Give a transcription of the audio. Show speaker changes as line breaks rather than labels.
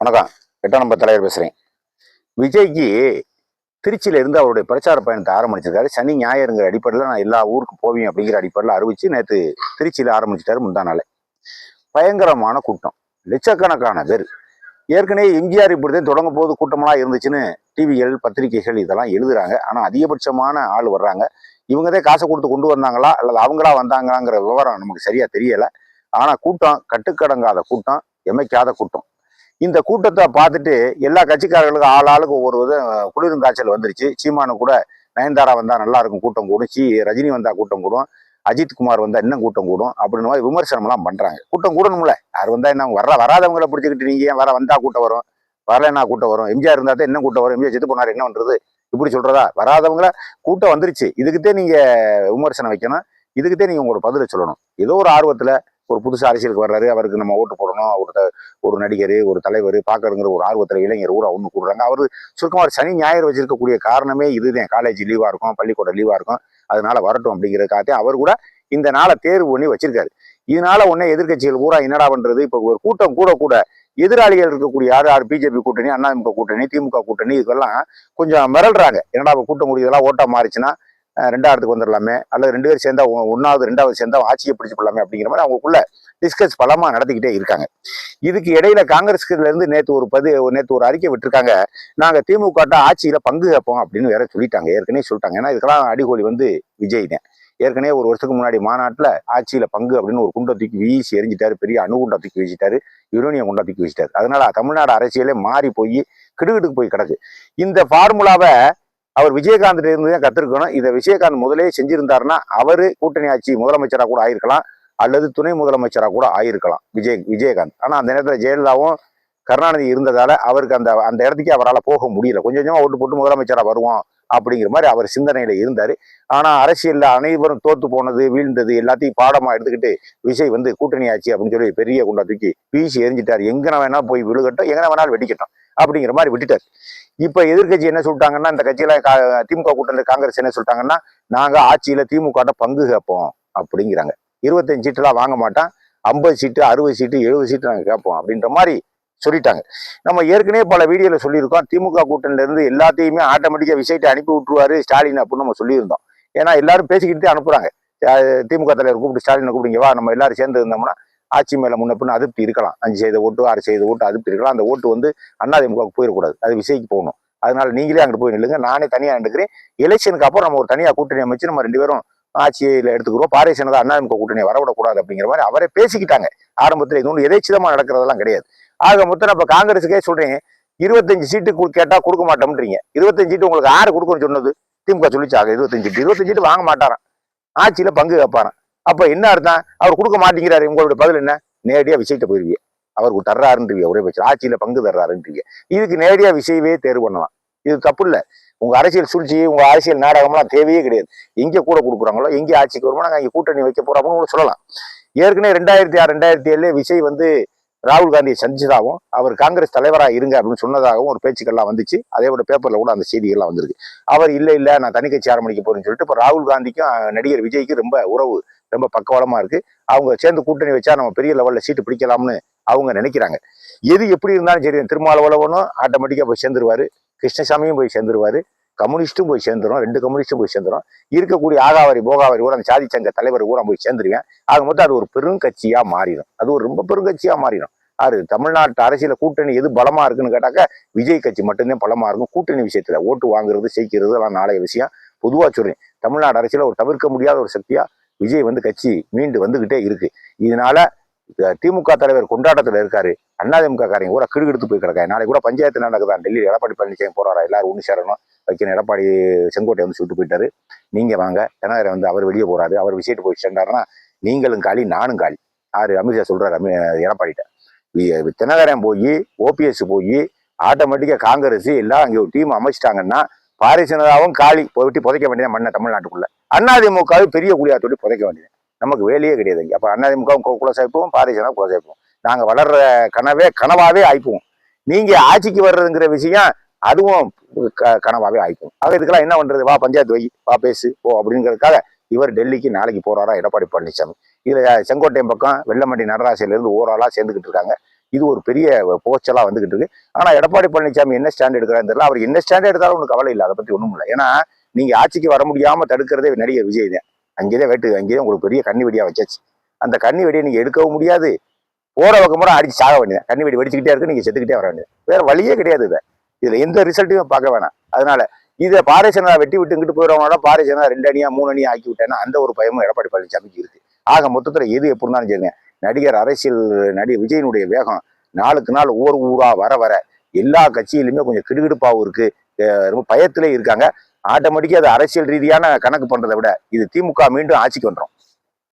வணக்கம். எட்டாம் நம்பர் தலைவர் பேசுகிறேன் விஜய்க்கு திருச்சியில இருந்து அவருடைய பிரச்சார பயணத்தை ஆரம்பிச்சிருக்காரு. சனி ஞாயிறுங்கிற அடிப்படையில் நான் எல்லா ஊருக்கு போவேன் அப்படிங்கிற அடிப்படையில் அறிவிச்சு நேற்று திருச்சியில் ஆரம்பிச்சிட்டாரு முந்தா நாள். பயங்கரமான கூட்டம். லட்சக்கணக்கான பேர். ஏற்கனவே எம்ஜிஆர் இப்படிதான் தொடங்கும் போது கூட்டமெல்லாம் இருந்துச்சுன்னு டிவிகள் பத்திரிகைகள் இதெல்லாம் எழுதுறாங்க. ஆனால் அதிகபட்சமான ஆள் வர்றாங்க. இவங்க தான் காசை கொடுத்து கொண்டு வந்தாங்களா? அல்லது அவங்களா வந்தாங்களாங்கிற விவரம் நமக்கு சரியா தெரியலை. ஆனால் கூட்டம் கட்டுக்கடங்காத கூட்டம் எமைக்காத கூட்டம். இந்த கூட்டத்தை பார்த்துட்டு எல்லா கட்சிக்காரர்களுக்கும் ஆள் ஆளுக்கு ஒவ்வொரு விதம் குளிரும் காய்ச்சல் வந்துருச்சு. சீமானு கூட நயன்தாரா வந்தால் நல்லா இருக்கும் கூட்டம் கூடும். சி ரஜினி வந்தால் கூட்டம் கூடும். அஜித் குமார் வந்தால் இன்னும் கூட்டம் கூடும். அப்படின்னு மாதிரி விமர்சனம்லாம் பண்ணுறாங்க கூட்டம் கூடணும்ல. யார் வந்தால் என்ன வர வராதவங்களை பிடிச்சிக்கிட்டு நீங்கள் ஏன் வர வந்தால் கூட்டம் வரும்? வரலன்னா கூட்டம் வரும். எம்ஜிஆர் இருந்தால் தான் என்ன கூட்டம் வரும். எம்ஜிஆர் செத்து போனார் என்ன பண்ணுறது இப்படி சொல்கிறதா வராதவங்கள கூட்டம் வந்துருச்சு. இதுக்குத்தே நீங்கள் விமர்சனம் வைக்கணும். இதுக்குத்தே நீங்கள் உங்களோட பதிலை சொல்லணும். ஏதோ ஒரு ஆர்வத்தில் ஒரு புதுசு அரசியலுக்கு வர்றாரு அவருக்கு நம்ம ஓட்டு போடணும் அவர்கிட்ட ஒரு நடிகர் ஒரு தலைவர் பார்க்கறங்கிற ஒரு ஆர்வத்தில் இளைஞர் கூட ஒன்று கூடுறாங்க. அவர் சுருக்கமாக ஒரு சனி ஞாயிறு வச்சிருக்கக்கூடிய காரணமே இதுதான். காலேஜ் லீவாக இருக்கும் பள்ளிக்கூடம் லீவாக இருக்கும். அதனால வரட்டும் அப்படிங்கிறதுக்காக அவர் கூட இந்த நாளை தேர்வு பண்ணி வச்சிருக்காரு. இதனால உடனே எதிர்க்கட்சிகள் பூரா என்னடா பண்றது? இப்போ ஒரு கூட்டம் கூட கூட எதிராளிகள் இருக்கக்கூடிய யார்? யார்? பிஜேபி கூட்டணி அதிமுக கூட்டணி திமுக கூட்டணி இதுக்கெல்லாம் கொஞ்சம் மிரள்றாங்க. என்னடா கூட்டம் கூடியதெல்லாம் ஓட்டா மாறிச்சுன்னா ரெண்டாவதுக்கு வந்துடலாமே அல்லது ரெண்டு பேரும் சேர்ந்தா ஒன்றாவது ரெண்டாவது சேர்ந்தா ஆட்சியை பிடிச்சு கொள்ளலாமே அப்படிங்கிற மாதிரி அவங்களுக்குள்ள டிஸ்கஸ் பலமாக நடத்திக்கிட்டே இருக்காங்க. இதுக்கு இடையில காங்கிரஸ்ல இருந்து ஒரு பதி நேற்று ஒரு அறிக்கை விட்டுருக்காங்க. நாங்கள் திமுக ஆட்சியில் பங்கு கேட்போம் அப்படின்னு வேற சொல்லிட்டாங்க. ஏற்கனவே சொல்லிட்டாங்க. ஏன்னா இதுக்கெல்லாம் அடிகோலி வந்து விஜய் தான் ஏற்கனவே ஒரு வருஷத்துக்கு முன்னாடி மாநாட்டில் ஆட்சியில் பங்கு அப்படின்னு ஒரு குண்டை தூக்கி வீசி எரிஞ்சிட்டாரு பெரிய அணுகுண்டை தூக்கி வீசிட்டாரு. யுரோனிய குண்டை தூக்கி வீசிட்டாரு. அதனால தமிழ்நாடு அரசியலே மாறி போய் கிடுகிடுக்கு போய் கிடக்கு. இந்த ஃபார்முலாவை அவர் விஜயகாந்த் இருந்து தான் கத்திருக்கணும். இதை விஜயகாந்த் முதலே செஞ்சிருந்தாருன்னா அவரு கூட்டணி ஆட்சி முதலமைச்சராக கூட ஆயிருக்கலாம் அல்லது துணை முதலமைச்சரா கூட ஆயிருக்கலாம் விஜய் விஜயகாந்த். ஆனால் அந்த நேரத்தில் ஜெயலலிதாவும் கருணாநிதி இருந்ததால் அவருக்கு அந்த அந்த இடத்துக்கு அவரால் போக முடியல. கொஞ்சம் கொஞ்சமாக ஓட்டு போட்டு முதலமைச்சராக வருவோம் அப்படிங்கிற மாதிரி அவர் சிந்தனையில் இருந்தார். ஆனால் அரசியலில் அனைவரும் தோத்து போனது வீழ்ந்தது எல்லாத்தையும் பாடமாக எடுத்துக்கிட்டு விஜய் வந்து கூட்டணி ஆட்சி அப்படின்னு சொல்லி பெரிய குண்டா தூக்கி வீசி எரிஞ்சிட்டார் எங்கே வேணால் போய் விழுகட்டும் எங்கே வேணாலும் வெடிக்கட்டும் அப்படிங்கிற மாதிரி விட்டுட்டார். இப்போ எதிர்க்கட்சி என்ன சொல்லிட்டாங்கன்னா இந்த கட்சியில கா- திமுக கூட்டணி காங்கிரஸ் என்ன சொல்லிட்டாங்கன்னா நாங்க ஆட்சியில திமுக பங்கு கேட்போம் அப்படிங்கிறாங்க. இருபத்தஞ்சு சீட்டுலாம் வாங்க மாட்டோம் ஐம்பது சீட்டு அறுபது சீட்டு எழுபது சீட்டு நாங்கள் கேட்போம் அப்படின்ற மாதிரி சொல்லிட்டாங்க. நம்ம ஏற்கனவே பல வீடியோவில் சொல்லியிருக்கோம் திமுக கூட்டணிலேருந்து எல்லாத்தையுமே ஆட்டோமேட்டிக்காக விசைட்டு அனுப்பி விட்டுருவாரு ஸ்டாலின் அப்படின்னு நம்ம சொல்லியிருந்தோம். ஏன்னா எல்லாரும் பேசிக்கிட்டு அனுப்புகிறாங்க திமுக தலைவர் கூப்பிட்டு ஸ்டாலினை கூப்பிடுங்க வா நம்ம எல்லாரும் சேர்ந்து இருந்தோம்னா ஆட்சி மேல முன்ன பின்ன அதிருப்தி இருக்கலாம். அஞ்சு செய்த ஓட்டு ஆறு செய்த ஓட்டு அதிருப்தி இருக்கலாம். அந்த ஓட்டு வந்து அதிமுகவுக்கு போயிடக்கூடாது. அது விசைக்கு போகணும். அதனால நீங்களே அங்கிட்டு போய் நில்லுங்க. நானே தனியாக நின்றுக்கிறேன். எலெக்ஷனுக்கு அப்புறம் நம்ம ஒரு தனியாக கூட்டணி அமைச்சு நம்ம ரெண்டு பேரும் ஆட்சியில் எடுத்துக்கிறோம். பாரேசனதா அதிமுக கூட்டணி வரவிடக்கூடாது அப்படிங்கிற மாதிரி அவரே பேசிக்கிட்டாங்க. ஆரம்பத்தில் இது ஒன்று எதேச்சிதமாக நடக்கிறதெல்லாம் கிடையாது. ஆக மொத்தம் இப்போ காங்கிரஸுக்கே சொல்கிறேன் இருபத்தஞ்சு சீட்டு கு- கொடுக்க மாட்டோம்ன்றீங்க. இருபத்தஞ்சு சீட்டு உங்களுக்கு ஆறு கொடுக்கணும்னு சொன்னது திமுக சொல்லிச்சாங்க. இருபத்தஞ்சு சீட்டு இருபத்தஞ்சு சீட்டு வாங்க மாட்டாரான் ஆட்சியில் பங்கு கேட்பாராம் அப்ப என்ன அர்த்தம்? அவர் கொடுக்க மாட்டேங்கிறாரு. உங்களுடைய பதில் என்ன? நேரடியா விஷயத்தை போயிருவீங்க அவருக்கு தர்றாருன்றீங்க ஒரே பட்சம் ஆட்சியில பங்கு தர்றாருன்றீங்க இதுக்கு நேரடியா விஷயவே தேர்வு பண்ணலாம். இது தப்பு இல்லை. உங்க அரசியல் சூழ்ச்சி உங்க அரசியல் நாடகம்லாம் தேவையே கிடையாது. எங்கே கூட கொடுக்குறாங்களோ எங்கே ஆட்சிக்கு வருமோ நாங்கள் இங்கே கூட்டணி வைக்க போறோம் அப்படின்னு கூட சொல்லலாம். ஏற்கனவே ரெண்டாயிரத்தி ஆறு ரெண்டாயிரத்தி ஏழுல விஜய் வந்து ராகுல் காந்தியை சந்திச்சதாகவும் அவர் காங்கிரஸ் தலைவராக இருங்க அப்படின்னு சொன்னதாகவும் ஒரு பேச்சுக்கள்லாம் வந்துச்சு. அதே போல பேப்பரில் கூட அந்த செய்திகள்லாம் வந்திருக்கு. அவர் இல்லை இல்லை நான் தனி கட்சி ஆரம்பிக்க போறேன்னு சொல்லிட்டு இப்போ ராகுல் காந்திக்கும் நடிகர் விஜய்க்கும் ரொம்ப உறவு. ரொம்ப பக்கவளமா இருக்கு. அவங்க சேர்ந்து கூட்டணி வச்சா நம்ம பெரிய லெவலில் சீட்டு பிடிக்கலாம்னு அவங்க நினைக்கிறாங்க. எது எப்படி இருந்தாலும் சரி திருமாவளவனும் ஆட்டோமேட்டிக்காக போய் சேர்ந்துருவாரு. கிருஷ்ணசாமியும் போய் சேர்ந்துருவாரு. கம்யூனிஸ்ட்டும் போய் சேர்ந்துரும். ரெண்டு கம்யூனிஸ்ட்டும் போய் சேர்ந்துரும். இருக்கக்கூடிய ஆகாவரி போகாவரி கூட அந்த சாதி சங்க தலைவர் கூட போய் சேர்ந்துருவேன். ஆக மொத்தம் அது ஒரு பெருங்கட்சியாக மாறிடும். அது ஒரு ரொம்ப பெருங்கட்சியாக மாறிடும். அது தமிழ்நாட்டு அரசியல கூட்டணி எது பலமா இருக்குன்னு கேட்டாக்க விஜய் கட்சி மட்டும்தான் பலமா இருக்கும். கூட்டணி விஷயத்துல ஓட்டு வாங்குறது ஜெயிக்கிறது எல்லாம் நாளைய விஷயம். பொதுவாக சொல்றேன் தமிழ்நாடு அரசியல ஒரு தவிர்க்க முடியாத ஒரு சக்தியா விஜய் வந்து கட்சி மீண்டு வந்துகிட்டே இருக்கு. இதனால திமுக தலைவர் கொண்டாட்டத்தில் இருக்காரு. அதிமுக காரங்க கூட கிடுகிடுத்து போய் கிடக்காங்க. நாளைக்கு கூட பஞ்சாயத்து நடக்குதான் டெல்லி எடப்பாடி பழனிசாமி போறாரா? எல்லாரும் ஒன்று சேரணும். வைக்கணும். எடப்பாடி செங்கோட்டை வந்து சுட்டு போயிட்டாரு. நீங்க வாங்க. ஜனநாயகம் வந்து அவர் வெளியே போறாரு. அவர் விஷயத்து போய் சேர்ந்தாருன்னா நீங்களும் காலி நானும் காலி. ஆறு அமித்ஷா சொல்றாரு அமி எடப்பாடிட்ட தினகரன் போய் ஓபிஎஸ் போய் ஆட்டோமேட்டிக்காக காங்கிரஸ் எல்லாம் அங்கே ஒரு டீம் அமைச்சிட்டாங்கன்னா பாரிசனதாவும் காலி. போய்விட்டு புதைக்க வேண்டியதான் மண்ணை தமிழ்நாட்டுக்குள்ள. அதிமுகவை பெரிய குழியா புதைக்க வேண்டியது. நமக்கு வேலையே கிடையாது அப்போ அப்ப அதிமுகவும் குல சாய்ப்போம் பாரிசனா குல சாய்ப்போம் வளர்ற கனவே கனவாகவே ஆயிப்போம். நீங்கள் ஆட்சிக்கு வர்றதுங்கிற விஷயம் அதுவும் க- கனவாகவே ஆயிப்போம். ஆக இதுக்கெல்லாம் என்ன பண்ணுறது வா பஞ்சாயத்து வை வா பேசு ஓ அப்படிங்கிறதுக்காக இவர் டெல்லிக்கு நாளைக்கு போகிறாரா எடப்பாடி பழனிசாமி இதில் செங்கோட்டையம் பக்கம் வெள்ளமண்டி நடராசியிலேருந்து ஓராளாக சேர்ந்துக்கிட்டு இருக்காங்க. இது ஒரு பெரிய போச்சலாக வந்துக்கிட்டு இருக்கு. ஆனால் எடப்பாடி பழனிசாமி என்ன ஸ்டாண்ட் எடுக்கிறாருன்னு தெரியல. அவர் என்ன ஸ்டாண்ட் எடுத்தாலும் ஒன்றும் கவலை இல்லை. அதை பற்றி ஒன்றும் இல்லை. ஏன்னா நீங்க ஆட்சிக்கு வர முடியாம தடுக்கிறதே நடிகர் விஜய் தான். அங்கேதான் வேட்டு அங்கேயே உங்களுக்கு பெரிய கண்ணி வெடியா வச்சாச்சு. அந்த கண்ணி வெடியை நீங்க எடுக்கவும் முடியாது. போற பக்கம் கூட அடிச்சு சாக வேண்டியது கண்ணி வெடி வெடிச்சுக்கிட்டே இருக்கு நீங்க செத்துக்கிட்டே வர வேண்டியது வேற வழியே கிடையாது இதை. இதுல எந்த ரிசல்ட்டையும் பார்க்க வேணாம். அதனால இதை பாரதிய ஜனதா வெட்டி விட்டு இங்கிட்டு போயிடுவாங்களா? பாரதிய ஜனதா ரெண்டு அணியா மூணு அணியா ஆக்கி விட்டேன்னா அந்த ஒரு பயமும் எடப்பாடி பழனிசாமிக்கு இருக்கு. ஆக மொத்தத்துல எது எப்படி இருந்தாலும் சரிங்க. நடிகர் அரசியல் நடிகர் விஜயனுடைய வேகம் நாளுக்கு நாள் ஒவ்வொரு ஊரா வர வர எல்லா கட்சியிலுமே கொஞ்சம் கிடுகிடுப்பாவும் இருக்கு. ரொம்ப பயத்திலே இருக்காங்க. ஆட்டோமேட்டிக்காக அது அரசியல் ரீதியான கணக்கு பண்றதை விட இது திமுக மீண்டும் ஆட்சிக்கு வந்துடும்